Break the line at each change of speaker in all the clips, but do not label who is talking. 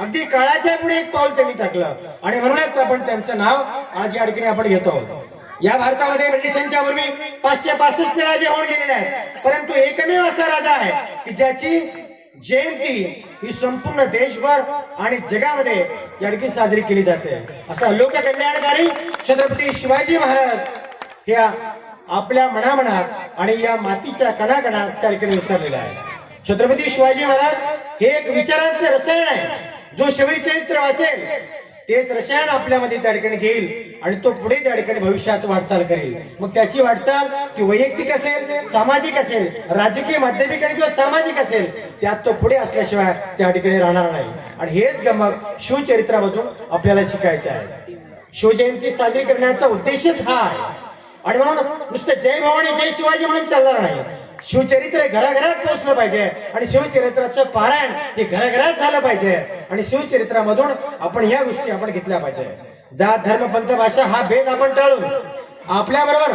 अगदी काळाच्या पुढे एक पाऊल त्यांनी टाकलं. आणि म्हणूनच आपण त्यांचं नाव आज या ठिकाणी आपण घेतो या भारतामध्ये ब्रिटिशांच्या पूर्वी पाचशे पासष्ट राजे होऊन गेलेले आहेत. परंतु एकमेव असा राजा आहे की ज्याची जयंती ही संपूर्ण देशभर आणि जगामध्ये या ठिकाणी साजरी केली जाते. असा लोक कल्याणकारी छत्रपती शिवाजी महाराज या आपल्या मनामनात आणि या मातीच्या कणाकणात त्या ठिकाणी विसरलेला आहे छत्रपती शिवाजी महाराज हे एक विचारांचे रसायन आहे. जो शबरी चरित्र वाचेल तेच रसायन आपल्यामध्ये त्या ठिकाणी घेईल आणि तो पुढे त्या ठिकाणी भविष्यात वाटचाल करेल. मग त्याची वाटचाल ती वैयक्तिक असेल सामाजिक असेल राजकीय माध्यमिक किंवा सामाजिक असेल त्यात तो पुढे असल्याशिवाय त्या ठिकाणी राहणार नाही. आणि हेच गमक शिवचरित्रामधून आपल्याला शिकायचे आहे. शिवजयंती साजरी करण्याचा उद्देशच हा आहे. आणि म्हणून नुसतं जय भवानी जय शिवाजी म्हणून चालणार नाही. शिवचरित्र घराघरात पोचलं पाहिजे. आणि शिवचरित्राचं पारायण हे घराघरात झालं पाहिजे. आणि शिवचरित्रामधून आपण ह्या गोष्टी आपण घेतल्या पाहिजे. जात धर्म पंथ भाषा हा भेद आपण टाळून आपल्या बरोबर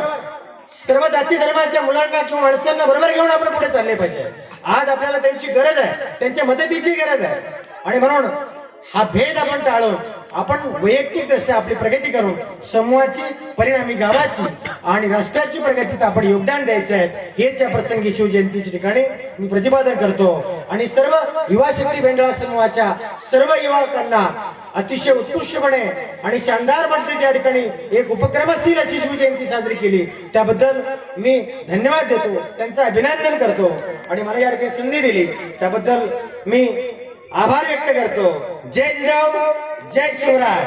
सर्व जाती धर्माच्या मुलांना किंवा माणसांना बरोबर घेऊन आपण पुढे चालले पाहिजे. आज आपल्याला त्यांची गरज आहे त्यांच्या मदतीची गरज आहे. आणि म्हणून हा भेद आपण टाळून आपण वैयक्तिक दृष्ट्या आपली प्रगती करून समूहाची परिणामी गावाची आणि राष्ट्राची प्रगतीत आपण योगदान द्यायचं आहे हेच या प्रसंगी शिवजयंतीच्या ठिकाणी मी प्रतिपादन करतो. आणि सर्व युवा शक्ती बेंडळा समूहाच्या सर्व युवकांना अतिशय उत्कृष्टपणे आणि शानदार पद्धतीने या ठिकाणी एक उपक्रमशील अशी शिवजयंती साजरी केली. त्याबद्दल मी धन्यवाद देतो त्यांचं अभिनंदन करतो आणि मला या ठिकाणी संधी दिली. त्याबद्दल मी आभार व्यक्त करतो. जय जिजाऊ जय शिवराय.